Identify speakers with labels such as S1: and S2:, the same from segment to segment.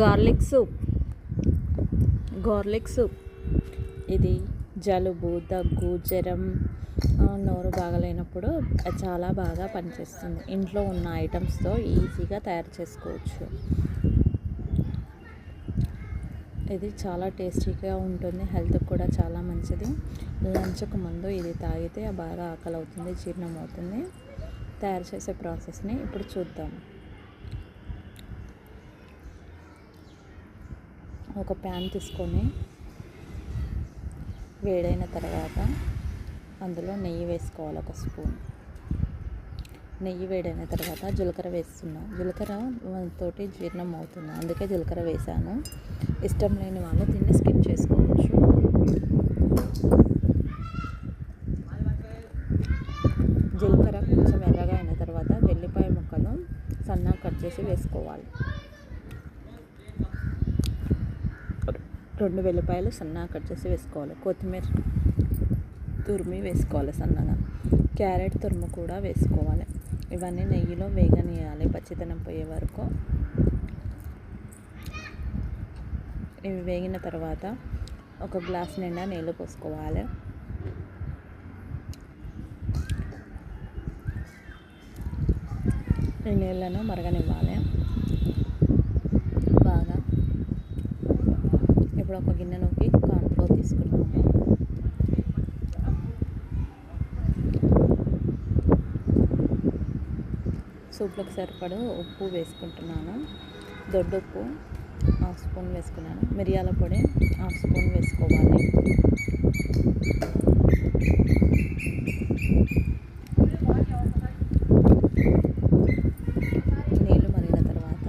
S1: Garlic soup garlic soup ఇది జలుబు దగ్గు జ్వరం నోరు బాగలేనప్పుడు చాలా బాగా పనిచేస్తుంది. ఇంట్లో ఉన్న ఐటమ్స్తో ఈజీగా తయారు చేసుకోవచ్చు. ఇది చాలా టేస్టీగా ఉంటుంది. హెల్త్కి కూడా చాలా మంచిది. లంచ్కు ముందు ఇది తాగితే బాగా ఆకలి అవుతుంది జీర్ణం అవుతుంది తయారు చేసే ప్రాసెస్ని ఇప్పుడు చూద్దాం. ఒక ప్యాన్ తీసుకొని వేడైన తర్వాత అందులో నెయ్యి వేసుకోవాలి ఒక స్పూన్. నెయ్యి వేడైన తర్వాత జీలకర్ర వేస్తున్నా. జీలకర్ర తోటి జీర్ణం అవుతుంది. అందుకే జీలకర్ర వేసాను ఇష్టం లేని వాళ్ళు దీన్ని స్కిప్ చేసుకోవచ్చు. జీలకర్ర కొంచెం ఎర్రగా అయిన తర్వాత వెల్లిపాయ ముక్కలు సన్నగా కట్ చేసి వేసుకోవాలి. రెండు వెల్లిపాయలు సన్నగా కట్ చేసి వేసుకోవాలి. కొత్తిమీర తురిమి వేసుకోవాలి సన్నగా. క్యారెట్ తురుము కూడా వేసుకోవాలి. ఇవన్నీ నెయ్యిలో వేగనీయాలి పచ్చితనం పోయే వరకు. ఇవి వేగిన తర్వాత ఒక గ్లాస్ నిండా నీళ్ళు పోసుకోవాలి. ఈ నీళ్ళను మరగనివ్వాలి బాగా ఇప్పుడు ఒక గిన్నెలోకి కార్న్ఫ్లోర్ తీసుకున్నాము. సూప్లోకి సరిపడు ఉప్పు వేసుకుంటున్నాను. దొడ్డుప్పు హాఫ్ స్పూన్ వేసుకున్నాను. మిరియాల పొడి హాఫ్ స్పూన్ వేసుకోవాలి నీళ్ళు మరిగిన తర్వాత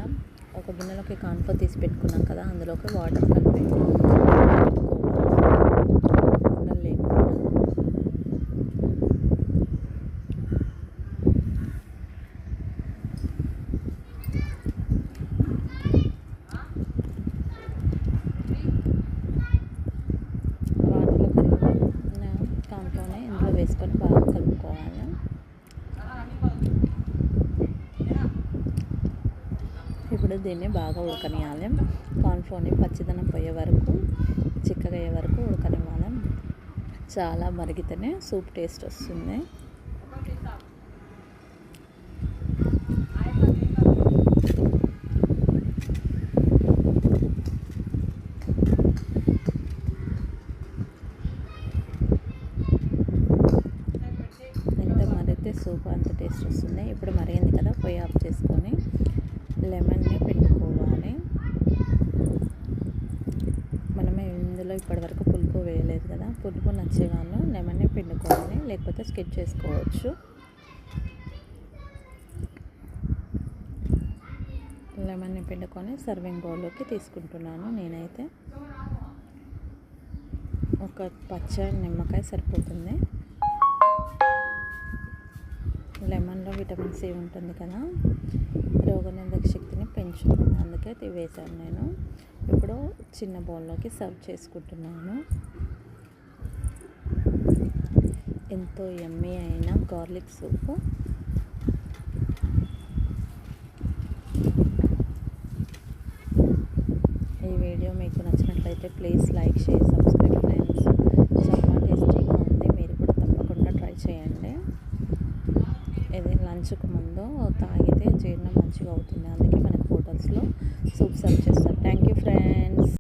S1: ఒక గిన్నెలోకి కాన్ఫ్లోర్ తీసి పెట్టుకున్నాం కదా అందులోకి వాటర్ కలిపి. దీన్ని బాగా ఉడకనియాలి కార్న్ఫ్లోర్ని పచ్చిదనం పోయే వరకు చిక్కగా అయ్యే వరకు ఉడకనివ్వాలి. చాలా మరిగితేనే సూప్ టేస్ట్ వస్తుంది. ఎంత మరిగితే సూప్ అంత టేస్ట్ వస్తుంది. ఇప్పుడు మరిగింది కదా పొయ్యి ఆఫ్ చేసుకొని. లెమన్ని పిండుకోవాలి మనం ఇందులో ఇప్పటివరకు పులుపు వేయలేదు కదా పులుపు నచ్చేవాళ్ళు లెమన్ని పిండుకోవాలి లేకపోతే స్కిప్ చేసుకోవచ్చు. లెమన్ని పిండుకొని సర్వింగ్ బౌల్లోకి తీసుకుంటున్నాను నేనైతే. ఒక పచ్చ నిమ్మకాయ సరిపోతుంది. లెమన్లో విటమిన్ సి ఉంటుంది కదా. రోగనిరోధక శక్తిని పెంచుతుంది. అందుకే ఇది వేసాను నేను. ఇప్పుడు చిన్న బౌల్లోకి సర్వ్ చేసుకుంటున్నాను. ఎంతో ఎమ్మీ అయిన గార్లిక్ సూప్. ఈ వీడియో మీకు నచ్చినట్లయితే please like share subscribe friends చాలా టేస్టీగా ఉంది మీరు కూడా తప్పకుండా ట్రై చేయండి ఇది లంచ్కు ముందు తాగితే జీర్ణం మంచిగా అవుతుంది. అందుకే మనకు హోటల్స్లో సూప్ సర్వ్ చేస్తారు. Thank you friends.